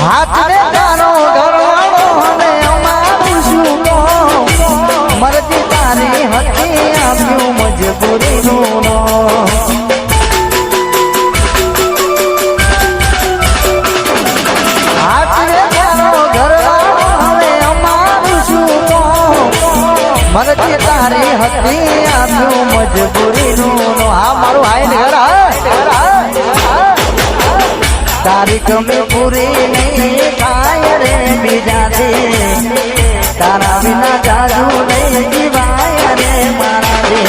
હાથને તારો ઘરવાળો અને અમારું શું કહો? મરતી તારી હતી આપ્યું મજબૂરીનું. હાથને તારો હતી આપ્યું મજબૂરીનું તારી ગમે પૂરી નહીં થાય રે બીજાથી તારા વિના જાજુ નહીં જીવાય રે મારાથી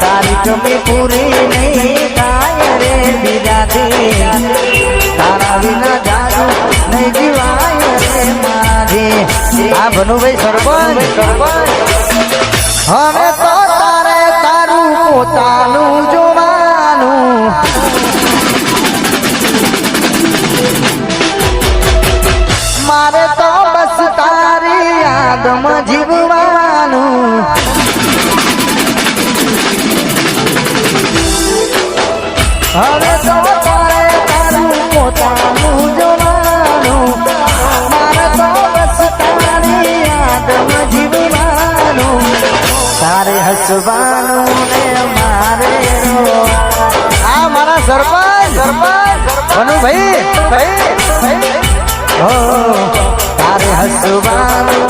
તારી ગમે પૂરી નહીં થાય રે બીજાથી તારા વિના જાજુ નહીં જીવાય રે મારાથી આ ભનુભાઈ સરપંચ સરપંચ હવે મારે તો બસ તારી યાદમાં જીવવાનું. હવે તો તારે તારું પોતાનું જોવાનું મારે તો બસ તારી યાદમાં જીવવાનું. તારે હસવાનું ને મારે આ મારા સરપંચ. સરપંચ. ભાઈ ભાઈ હો તારે હસવાનું